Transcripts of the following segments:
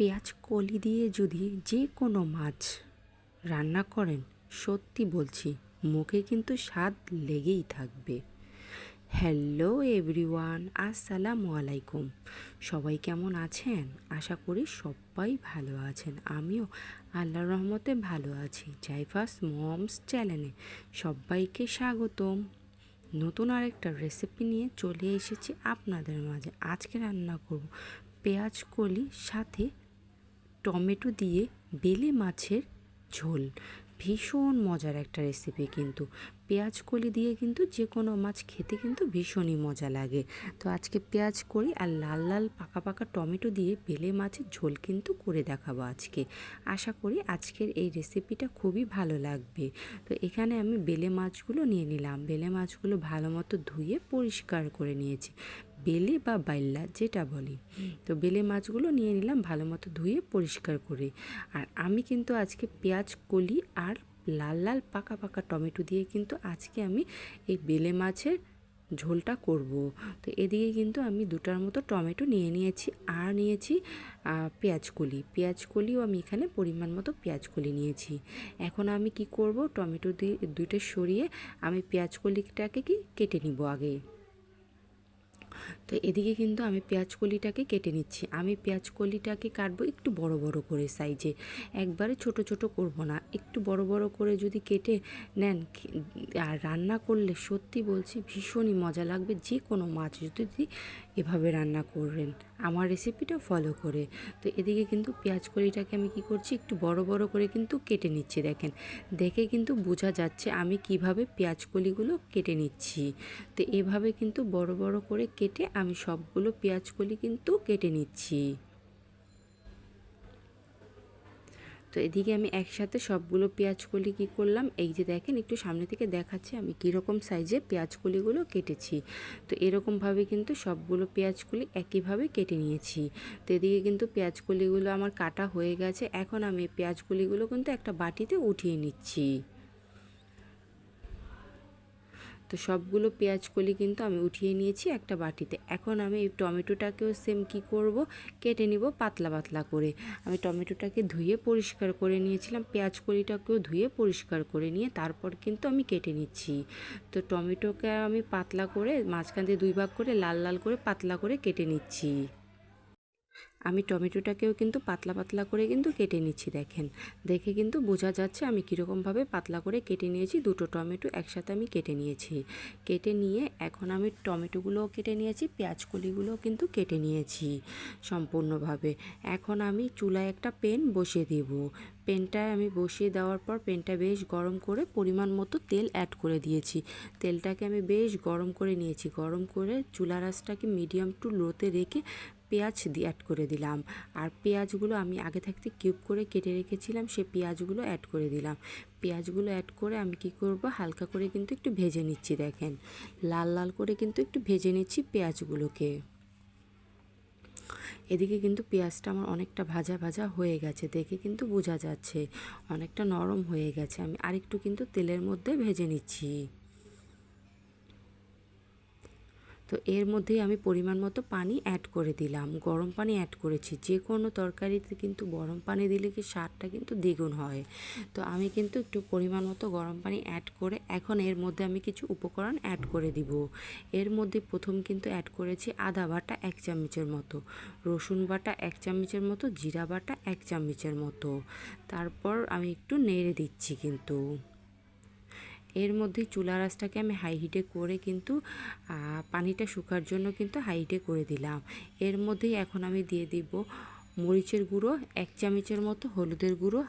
পেঁয়াজ কলি দিয়ে যদি যে কোনো মাছ রান্না করেন, সত্যি বলছি, মুখে কিন্তু স্বাদ লেগেই থাকবে। হ্যালো এভরিওয়ান, আসসালামু আলাইকুম। সবাই কেমন আছেন? আশা করি সবাই ভালো আছেন। আমিও আল্লাহর রহমতে ভালো আছি। জাইফাস মমস চ্যানেলে সবাইকে স্বাগতম। নতুন আরেকটা রেসিপি নিয়ে চলে এসেছি আপনাদের মাঝে। আজকে রান্না করব পেঁয়াজ কলি, সাথে টমেটো দিয়ে বেলে মাছের ঝোল। ভীষণ মজার একটা রেসিপি কিন্তু। পেঁয়াজ কলি দিয়ে কিন্তু যে কোনো মাছ খেতে কিন্তু ভীষণই মজা লাগে। তো আজকে পেঁয়াজ কলি আর লাল লাল পাকা পাকা টমেটো দিয়ে বেলে মাছের ঝোল কিন্তু করে দেখাবো আজকে। আশা করি আজকের এই রেসিপিটা খুবই ভালো লাগবে। তো এখানে আমি বেলে মাছগুলো নিয়ে নিলাম। বেলে মাছগুলো ভালো মতো ধুয়ে পরিষ্কার করে নিয়েছি। বেলে বা বাইল্লা, যেটা বলি। তো বেলে মাছগুলো নিয়ে নিলাম ভালো মতো ধুয়ে পরিষ্কার করে। আর আমি কিন্তু আজকে পেঁয়াজ, কলি আর লাল লাল পাকা পাকা টমেটো দিয়ে কিন্তু আজকে আমি এই বেলে মাছের ঝোলটা করব। তো এদিকে কিন্তু আমি দুটার মতো টমেটো নিয়ে নিয়েছি আর নিয়েছি পেঁয়াজ, কলি। পেঁয়াজ, কলিও আমি এখানে পরিমাণ মতো পেঁয়াজ, কলি নিয়েছি। এখন আমি কি করব? টমেটো দিয়ে দুইটা সরিয়ে আমি পেঁয়াজ, কলিটাকে কি কেটে নিব আগে। তো এদিকে কিন্তু আমি পেঁয়াজ কলিটাকে কেটে নিচ্ছি। আমি পেঁয়াজ কলিটাকে কাটবো একটু বড় বড় করে সাইজে একবারে ছোট ছোট করব না। একটু বড় বড় করে যদি কেটে নেন, আর রান্না করলে সত্যি বলছি ভীষণই মজা লাগবে। যে কোনো মাছ যদি এভাবে রান্না করবেন, আমার রেসিপিটা ফলো করে। তো এদিকে কিন্তু পেঁয়াজ কলিটাকে আমি কি করছি, একটু বড় বড় করে কিন্তু কেটে নিচ্ছি, দেখেন। দেখে কিন্তু বোঝা যাচ্ছে আমি কীভাবে পেঁয়াজ কলিগুলো কেটে নিচ্ছি। তো এভাবে কিন্তু বড় বড় করে কেটে আমি সবগুলো পেঁয়াজ কলি কিন্তু কেটে নিচ্ছি। তো এদিকে আমি একসাথে সবগুলো পেঁয়াজ কলি কী করলাম? এই যে দেখেন, একটু সামনে থেকে দেখাচ্ছি আমি কীরকম সাইজে পেঁয়াজ কলিগুলো কেটেছি। তো এরকমভাবে কিন্তু সবগুলো পেঁয়াজ কলি একইভাবে কেটে নিয়েছি। তো এদিকে কিন্তু পেঁয়াজ কলিগুলো আমার কাটা হয়ে গেছে। এখন আমি পেঁয়াজ কলিগুলো কিন্তু একটা বাটিতে উঠিয়ে নিচ্ছি। তো সবগুলো পেঁয়াজ কলি কিন্তু আমি উঠিয়ে নিয়েছি একটা বাটিতে। এখন আমি এই টমেটোটাকেও সেম কি করব? কেটে নিব পাতলা পাতলা করে। আমি টমেটোটাকে ধুয়ে পরিষ্কার করে নিয়েছিলাম, পেঁয়াজ কলিটাকেও ধুয়ে পরিষ্কার করে নিয়ে তারপর কিন্তু আমি কেটে নিচ্ছি। তো টমেটোকে আমি পাতলা করে মাঝখান দিয়ে দুই ভাগ করে লাল লাল করে পাতলা করে কেটে নিচ্ছি। আমি টমেটোটাকেও কিন্তু পাতলা পাতলা করে কিন্তু কেটে নিচ্ছি, দেখেন। দেখে কিন্তু বোঝা যাচ্ছে আমি কীরকমভাবে পাতলা করে কেটে নিয়েছি, দুটো টমেটো একসাথে আমি কেটে নিয়েছি। কেটে নিয়ে এখন আমি টমেটোগুলোও কেটে নিয়েছি পেঁয়াজ কলিগুলোও কিন্তু কেটে নিয়েছি সম্পূর্ণভাবে। এখন আমি চুলায় একটা পেন বসিয়ে দিব। পেনটায় আমি বসিয়ে দেওয়ার পর পেনটা বেশ গরম করে পরিমাণ মতো তেল অ্যাড করে দিয়েছি। তেলটাকে আমি বেশ গরম করে নিয়েছি। গরম করে চুলা রাসটাকে মিডিয়াম টু লোতে রেখে পেঁয়াজ দিয়ে অ্যাড করে দিলাম। আর পেঁয়াজগুলো আমি আগে থাকতে কিউব করে কেটে রেখেছিলাম, সে পেঁয়াজগুলো অ্যাড করে দিলাম। পেঁয়াজগুলো অ্যাড করে আমি কি করব, হালকা করে কিন্তু একটু ভেজে নিচ্ছি, দেখেন। লাল লাল করে কিন্তু একটু ভেজে নিচ্ছি পেঁয়াজগুলোকে। এদিকে কিন্তু পেঁয়াজটা আমার অনেকটা ভাজা ভাজা হয়ে গেছে, দেখে কিন্তু বোঝা যাচ্ছে। অনেকটা নরম হয়ে গেছে। আমি আরেকটু কিন্তু তেলের মধ্যে ভেজে নিচ্ছি। তো এর মধ্যেই আমি পরিমাণ মতো পানি অ্যাড করে দিলাম। গরম পানি অ্যাড করেছি। যে কোনো তরকারিতে কিন্তু গরম পানি দিলে কি স্বাদটা কিন্তু দ্বিগুণ হয়। তো আমি কিন্তু একটু পরিমাণ মতো গরম পানি অ্যাড করে এখন এর মধ্যে আমি কিছু উপকরণ অ্যাড করে দিব। এর মধ্যে প্রথম কিন্তু অ্যাড করেছি আদা বাটা এক চামচের মতো, রসুন বাটা এক চামচের মতো, জিরা বাটা এক চামচের মতো। তারপর আমি একটু নেড়ে দিচ্ছি কিন্তু। এর মধ্যে চুলা রাসটাকে আমি হাই হিটে করে কিন্তু পানিটা শুকার জন্য কিন্তু হাই হিটে করে দিলাম। এর মধ্যেই এখন আমি দিয়ে দিব মরিচের গুঁড়ো, এক চামচের মতো হলুদের গুঁড়ো,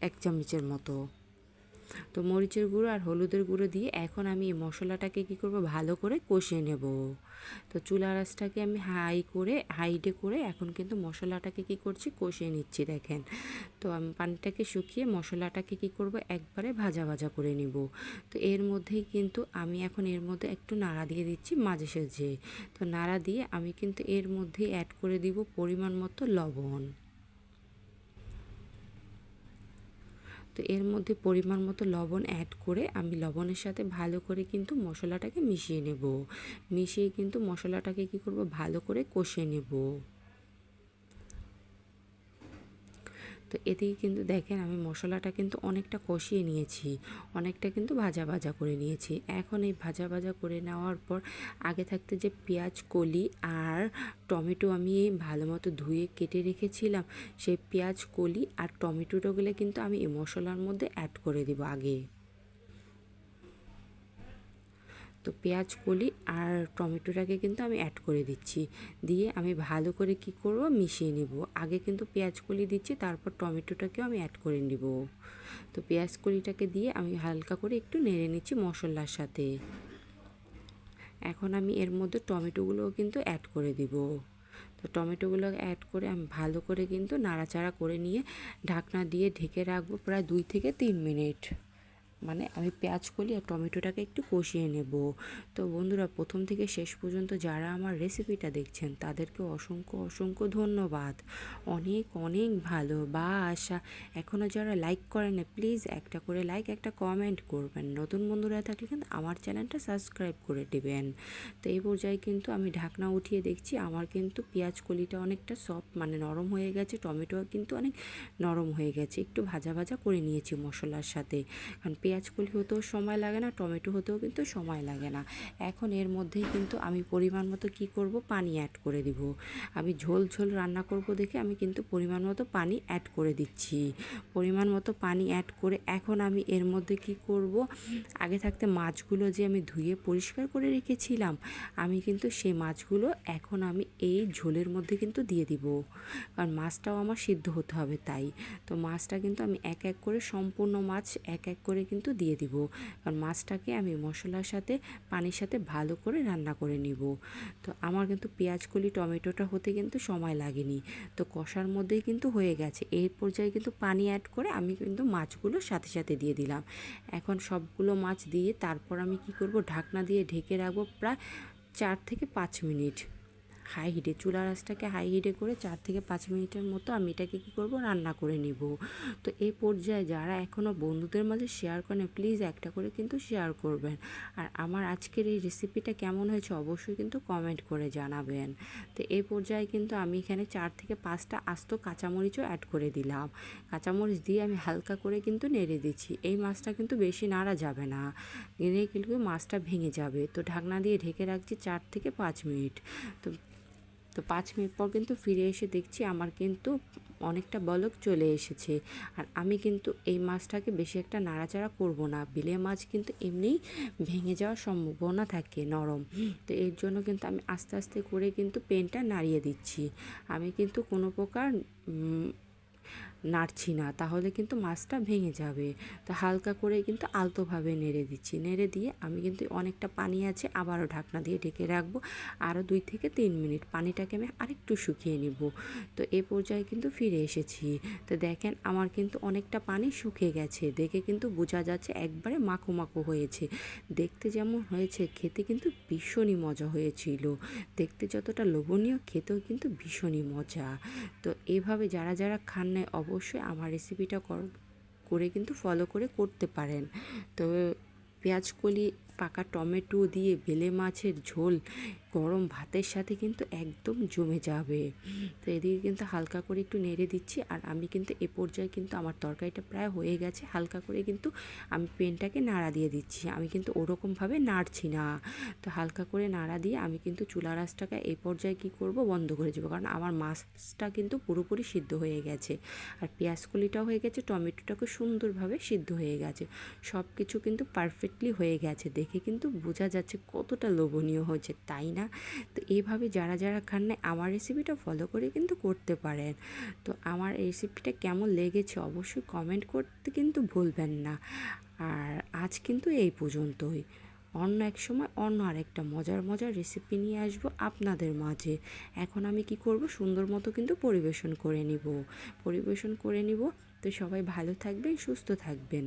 এক চামচের মতো। তো মরিচের গুঁড়ো আর হলুদের গুঁড়ো দিয়ে এখন আমি এই মশলাটাকে কী করব? ভালো করে কষিয়ে নেব। তো চুলা রাসটাকে আমি হাই করে, হাইডে করে এখন কিন্তু মশলাটাকে কি করছি? কষিয়ে নিচ্ছি, দেখেন। তো আমি পানিটাকে শুকিয়ে মশলাটাকে কি করব? একবারে ভাজা ভাজা করে নিব। তো এর মধ্যেই কিন্তু আমি এখন এর মধ্যে একটু নাড়া দিয়ে দিচ্ছি মাঝে সাঝে। তো নাড়া দিয়ে আমি কিন্তু এর মধ্যেই অ্যাড করে দিব পরিমাণ মতো লবণ। তো এর মধ্যে পরিমাণ মতো লবণ অ্যাড করে আমি লবণের সাথে ভালো করে কিন্তু মশলাটাকে মিশিয়ে নেব। মিশিয়ে কিন্তু মশলাটাকে কি করব? ভালো করে কষে নেব। তো এতেই কিন্তু দেখেন আমি মশলাটা কিন্তু অনেকটা কষিয়ে নিয়েছি, অনেকটা কিন্তু ভাজা ভাজা করে নিয়েছি। এখন এই ভাজা ভাজা করে নেওয়ার পর আগে থাকতে যে পেঁয়াজ কলি আর টমেটো আমি ভালো মতো ধুয়ে কেটে রেখেছিলাম, সেই পেঁয়াজ কলি আর টমেটোগুলো কিন্তু আমি এই মশলার মধ্যে অ্যাড করে দেবো আগে। তো পেঁয়াজ, কলি আর টমেটোটাকে কিন্তু আমি অ্যাড করে দিচ্ছি। দিয়ে আমি ভালো করে কি করব? মিশিয়ে নেব। আগে কিন্তু পেঁয়াজ, কলি দিচ্ছি, তারপর টমেটোটাকেও আমি অ্যাড করে নিব। তো পেঁয়াজ, কলিটাকে দিয়ে আমি হালকা করে একটু নেড়ে নিচ্ছি মশলার সাথে। এখন আমি এর মধ্যে টমেটোগুলোও কিন্তু অ্যাড করে দিব। তো টমেটোগুলো অ্যাড করে আমি ভালো করে কিন্তু নাড়াচাড়া করে নিয়ে ঢাকনা দিয়ে ঢেকে রাখব প্রায় দুই থেকে তিন মিনিট। মানে আমি পেঁয়াজ কলি আর টমেটোটাকে একটু কষিয়ে নেব। তো বন্ধুরা, প্রথম থেকে শেষ পর্যন্ত যারা আমার রেসিপিটা দেখছেন, তাদেরকে অসংখ্য অসংখ্য ধন্যবাদ। অনেক অনেক ভালো বা আশা এখনও যারা লাইক করেন না প্লিজ একটা করে লাইক একটা কমেন্ট করবেন। নতুন বন্ধুরা থাকলে কিন্তু আমার চ্যানেলটা সাবস্ক্রাইব করে দেবেন। তো এই পর্যায়ে কিন্তু আমি ঢাকনা উঠিয়ে দেখছি, আমার কিন্তু পেঁয়াজ কলিটা অনেকটা সফট মানে নরম হয়ে গেছে, টমেটো কিন্তু অনেক নরম হয়ে গেছে। একটু ভাজা ভাজা করে নিয়েছি মশলার সাথে। কারণ পেঁয়াজ কলি হতেও সময় লাগে না, টমেটো হতেও কিন্তু সময় লাগে না। এখন এর মধ্যেই কিন্তু আমি পরিমাণ মতো কি করব? পানি অ্যাড করে দিব। আমি ঝোল ঝোল রান্না করব দেখে আমি কিন্তু পরিমাণ মতো পানি অ্যাড করে দিচ্ছি। পরিমাণ মতো পানি অ্যাড করে এখন আমি এর মধ্যে কি করব? আগে থাকতে মাছগুলো যে আমি ধুয়ে পরিষ্কার করে রেখেছিলাম, আমি কিন্তু সেই মাছগুলো এখন আমি এই ঝোলের মধ্যে কিন্তু দিয়ে দিব। কারণ মাছটাও আমার সিদ্ধ হতে হবে তাই। তো মাছটা কিন্তু আমি এক এক করে সম্পূর্ণ মাছ এক এক করে কিন্তু দিয়ে দিব। কারণ মাছটাকে আমি মশলার সাথে, পানির সাথে ভালো করে রান্না করে নিব। তো আমার কিন্তু পেঁয়াজ কলি টমেটোটা হতে কিন্তু সময় লাগেনি। তো কষার মধ্যেই কিন্তু হয়ে গেছে। এই পর্যায়ে কিন্তু পানি অ্যাড করে আমি কিন্তু মাছগুলো সাথে সাথে দিয়ে দিলাম। এখন সবগুলো মাছ দিয়ে তারপর আমি কি করব? ঢাকনা দিয়ে ঢেকে রাখব প্রায় চার থেকে পাঁচ মিনিট। হাই হিটে, চুলা রাসটাকে হাই হিটে করে চার থেকে পাঁচ মিনিটের মতো আমি এটাকে কী করব, রান্না করে নিব। তো এই পর্যায়ে যারা এখনও বন্ধুদের মাঝে শেয়ার করেন প্লিজ একটা করে কিন্তু শেয়ার করবেন। আর আমার আজকের এই রেসিপিটা কেমন হয়েছে অবশ্যই কিন্তু কমেন্ট করে জানাবেন। তো এই পর্যায়ে কিন্তু আমি এখানে চার থেকে পাঁচটা আস্ত কাঁচামরিচও অ্যাড করে দিলাম। কাঁচামরিচ দিয়ে আমি হালকা করে কিন্তু নেড়ে দিচ্ছি। এই মাছটা কিন্তু বেশি নাড়া যাবে না। নেড়ে কিন্তু মাছটা ভেঙে যাবে। তো ঢাকনা দিয়ে ঢেকে রাখছি চার থেকে পাঁচ মিনিট। তো তো পাঁচ মিনিট পর কিন্তু ফিরে এসে দেখছি আমার কিন্তু অনেকটা বলক চলে এসেছে। আর আমি কিন্তু এই মাছটাকে বেশি একটা নাড়াচাড়া করব না। বিলে মাছ কিন্তু এমনিই ভেঙে যাওয়ার সম্ভাবনা থাকে নরম। তো এর জন্য কিন্তু আমি আস্তে আস্তে করে কিন্তু পেনটা নাড়িয়ে দিচ্ছি। আমি কিন্তু কোনো প্রকার নাড়ছি না, তাহলে কিন্তু মাছটা ভেঙে যাবে। তো হালকা করে কিন্তু আলতোভাবে নেড়ে দিচ্ছি। নেড়ে দিয়ে আমি কিন্তু অনেকটা পানি আছে, আবারও ঢাকনা দিয়ে ঢেকে রাখব। আরও দুই থেকে তিন মিনিট পানিটাকে আমি আরেকটু শুকিয়ে নিব। তো এ পর্যায়ে কিন্তু ফিরে এসেছি। তো দেখেন আমার কিন্তু অনেকটা পানি শুকিয়ে গেছে। দেখে কিন্তু বোঝা যাচ্ছে একবারে মাখো মাখো হয়েছে। দেখতে যেমন হয়েছে, খেতে কিন্তু ভীষণই মজা হয়েছিল। দেখতে যতটা লোভনীয়, খেতেও কিন্তু ভীষণই মজা। তো এভাবে যারা যারা খান নেয় অবশ্যই আমার রেসিপিটা করে কিন্তু ফলো করে করতে পারেন। তো পেঁয়াজ কলি পাকা টমেটো দিয়ে বেলে মাছের ঝোল, গরম ভাতের সাথে কিন্তু একদম জমে যাবে। তো এদিকে কিন্তু হালকা করে একটু নেড়ে দিচ্ছি আর আমি কিন্তু এ পর্যায়ে কিন্তু আমার তরকারিটা প্রায় হয়ে গেছে। হালকা করে কিন্তু আমি পেনটাকে নাড়া দিয়ে দিচ্ছি। আমি কিন্তু ওরকমভাবে নাড়ছি না। তো হালকা করে নাড়া দিয়ে আমি কিন্তু চুলা রাসটাকে এই পর্যায়ে কি করব, বন্ধ করে দেবো। কারণ আমার মাছটা কিন্তু পুরোপুরি সিদ্ধ হয়ে গেছে। আর পেঁয়াজ কলিটাও হয়ে গেছে, টমেটোটাকে সুন্দরভাবে সিদ্ধ হয়ে গেছে। সব কিছু কিন্তু পারফেক্টলি হয়ে গেছে দেখে কিন্তু বোঝা যাচ্ছে কতটা লোভনীয় হয়েছে, তাই না? তো এইভাবে যারা যারা খান না আমার রেসিপিটা ফলো করে কিন্তু করতে পারেন। তো আমার রেসিপিটা কেমন লেগেছে অবশ্যই কমেন্ট করতে কিন্তু ভুলবেন না। আর আজ কিন্তু এই পর্যন্তই। অন্য এক সময় অন্য আরেকটা মজার মজার রেসিপি নিয়ে আসব আপনাদের মাঝে। এখন আমি কি করব? সুন্দর মতো কিন্তু পরিবেশন করে নিব। পরিবেশন করে নিব। তো সবাই ভালো থাকবেন, সুস্থ থাকবেন।